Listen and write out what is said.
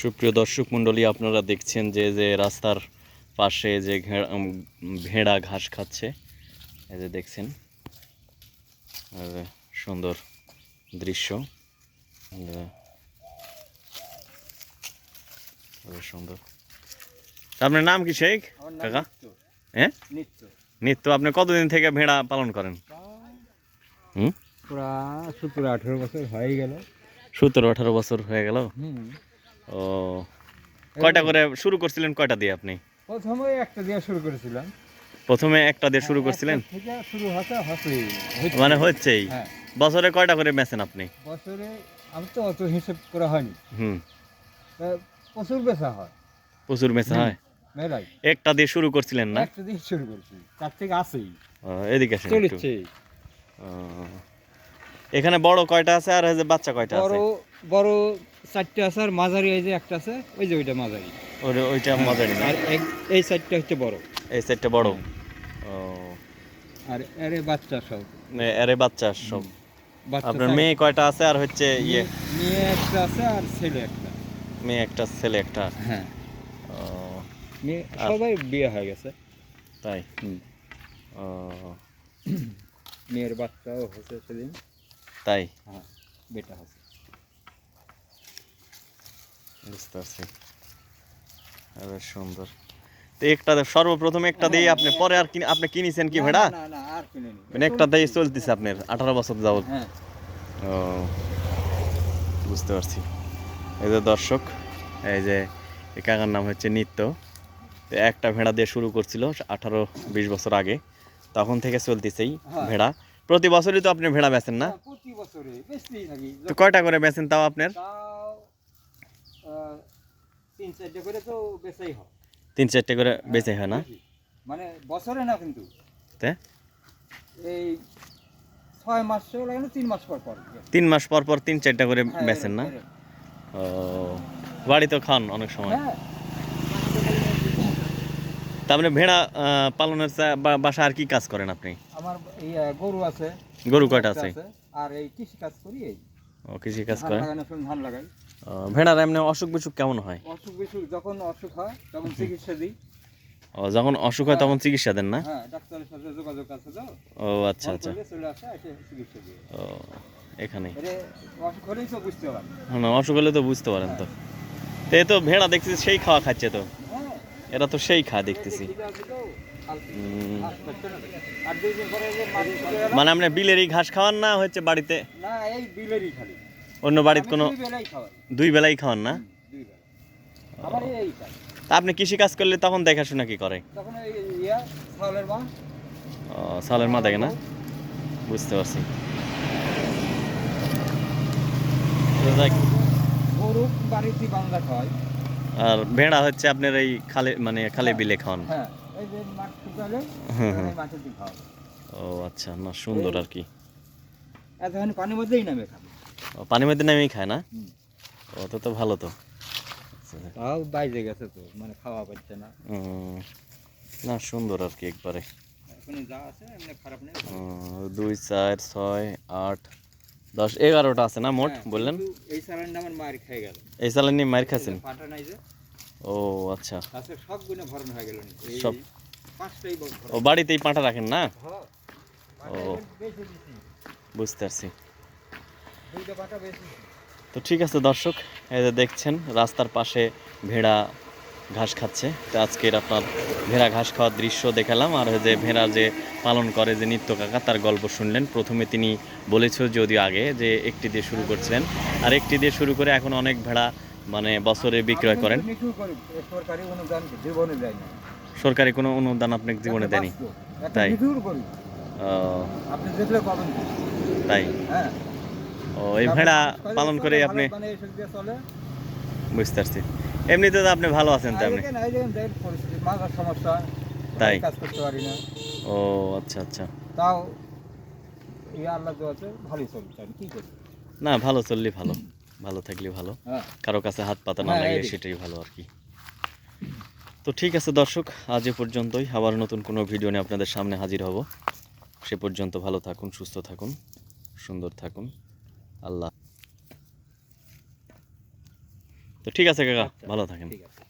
সুপ্রিয় দর্শক মণ্ডলী আপনারা দেখছেন যে যে রাস্তার পাশে যে ভেড়া ঘাস খাচ্ছে। এই যে দেখছেন সুন্দর দৃশ্য। সুন্দর। আপনার নাম কি শেখ? কাকা? হ্যাঁ নিত্য। আপনি কতদিন থেকে ভেড়া পালন করেন? হুম? পুরা সতেরো আঠেরো বছর হয়ে গেল। সতেরো আঠারো বছর হয়ে গেল? ও। কয়টা করে শুরু করছিলেন কয়টা দিয়ে আপনি? প্রথমে একটা দিয়ে শুরু করেছিলাম। প্রথমে একটা দিয়ে শুরু করছিলেন? শুরু। মানে হচ্ছেই। হ্যাঁ। বছরে কয়টা করে বেচেন আপনি? বছরে আমি তো অত হিসেব করা হয়নি। হুম। প্রচুর বেচা হয়। প্রচুর বেচা হয়? মেলাই একটা দিয়ে শুরু করছিলেন না? একটা দিয়ে শুরু করেছি। তার থেকে আসেই। এদিকে আসেন। চলেছে। এখানে বড় কয়টা আছে আর বাচ্চা কয়টা আছে? বড় বড় চারটে আছে আর মাঝারি এই যে একটা আছে ওই যে ওইটা মাঝারি। ওইটা মজারি না? আর এই চারটে হচ্ছে বড়। এই সেটটা বড়? ও। আর এরে বাচ্চা সব। এ- আরে বাচ্চা সব। আপনার মেয়ে কয়টা আছে আর হচ্ছে ইয়ে? মেয়ে- মেয়ে একটা আছে আর ছেলে একটা। মেয়ে একটা ছেলে একটা। হ্যাঁ। ও, মেয়ে সবাই বিয়ে হয়ে গেছে। তাই? ও, মেয়ের বাচ্চাও হয়েছে সেদিন। তাই? হ্যাঁ বেটা হয়েছে। বুঝতে পারছি। আরে সুন্দর। তো একটা সর্বপ্রথম একটা দিয়ে আপনি পরে আর কিনে আপনি কিনেছেন কি ভেড়া? মানে একটা দিয়ে চলতেছে আপনার আঠারো বছর যাবত। হ্যাঁ। ও বুঝতে পারছি। এই যে দর্শক এই যে এই কাকার নাম হচ্ছে নিত্য। একটা ভেড়া দিয়ে শুরু করছিল আঠারো বিশ বছর আগে। তখন থেকে চলতেছেই হ্যাঁ। ভেড়া। প্রতি বছরই তো আপনি ভেড়া বেচেন না? বেশি তো কয়টা করে বেচেন তাও আপনার? তিন চারটে করে তো বেচাই হয়। তিন চারটে করে বেচে হয় না? মানে বছরে না কিন্তু? এই ছয় মাস লাগে তিন মাস পর পর তিন মাস পর পর তিন চারটা করে হ্যাঁ, বেচেন না। ও বাড়িতেও খান অনেক সময়। হ্যাঁ। তারপরে ভেড়া পালনের বাসা আর কি কাজ করেন আপনি? আমার গরু আছে। গরু কয়টা আছে? আর এই কৃষি কাজ করি ও কৃষি কাজ করেন? ধান লাগাই। ভেড়ার এমনি অসুখ বিসুখ কেমন হয়? অসুখ বিসুখ যখন অসুখ হয় তখন চিকিৎসা দিই। ও যখন অসুখ হয় তখন চিকিৎসা দেন না? হ্যাঁ ডাক্তারের সাথে যোগাযোগ আছে তো। ও আচ্ছা আচ্ছা। চলে আসে এসে চিকিৎসা দিই ও এখানে অসুখ হলেই তো বুঝতে পারি না অসুখ হলে তো বুঝতে পারেন তো। তো এ তো ভেড়া দেখতেছি সেই খাওয়া খাচ্ছে তো। হ্যাঁ। এরা তো সেই খায় দেখতেছি। মানে আপনি বিলেরই ঘাস খাওয়ান না হচ্ছে বাড়িতে? না এই বিলেরই খালি। অন্য বাড়ির কোনো দুই বেলাই খাওয়ান না? বেলা আপনি কৃষি কাজ করলে তখন দেখাশোনা কি করে? সালের মা। দেখে না? বুঝতে পারছি। বাংলা আর ভেড়া হচ্ছে আপনার এই খালে মানে খালে বিলে খাওয়ান। হ্যাঁ এই যে মাঠ শুকালে হুম, হুম। এই মাঠের দিকে খাওয়াই। ও আচ্ছা না সুন্দর আর কি। এতখানি পানির মধ্যেই নামে খাবে। পানির মধ্যে নেমেই খায় না। ও তো ভালো তো। তাও বাইরে গেছে তো মানে খাওয়া পাচ্ছে না। না সুন্দর আর কি একবারে। এখন যা আছে এমনি খারাপ নেই। দুই চার ছয় আট দশ এগারোটা আছে না মোট হ্যাঁ, বললেন? এই সালানটা আমার মার খেয়ে গেল। এই মার খাচ্ছেন পাটা নাই যে। ও আচ্ছা। সব গুণে ভরণ হয়ে গেল সব? ও বাড়িতেই পাঁঠা রাখেন না? হ্যাঁ ও। বুঝতে পারছি। তো ঠিক আছে দর্শক এই যে দেখছেন রাস্তার পাশে ভেড়া ঘাস খাচ্ছে। তো আজকের আপনার ভেড়া ঘাস খাওয়ার দৃশ্য দেখালাম। আর ওই যে ভেড়া যে পালন করে যে নিত্য কাকা তার গল্প শুনলেন। প্রথমে তিনি বলেছিল যদিও আগে যে একটি দিয়ে শুরু করছিলেন। আর একটি দিয়ে শুরু করে এখন অনেক ভেড়া মানে বছরে বিক্রয় করেন। সরকারি কোনো অনুদান আপনাকে জীবনে দেয়নি। তাই? আপনি দেখলে তাই। হ্যাঁ। ও এই ভেড়া পালন করে আপনি। বুঝতে পারছি এমনিতে তো আপনি ভালো আছেন তো আপনি সমস্যা তাই? কাজ করতে পারি না। ও আচ্ছা আচ্ছা। তাও আল্লাহ দোয়াতে ভালোই চলছে। কি করি? না ভালো চললে ভালো। ভালো থাকলে ভালো। হ্যাঁ। কারও কাছে হাত পাতা না লাগে সেটাই ভালো আর কি। তো ঠিক আছে দর্শক আজ এ পর্যন্তই। আবার নতুন কোনো ভিডিও নিয়ে আপনাদের সামনে হাজির হব। সে পর্যন্ত ভালো থাকুন সুস্থ থাকুন সুন্দর থাকুন। আল্লাহ। তো ঠিক আছে কাকা আচ্ছা, ভালো থাকেন। ঠিক আছে।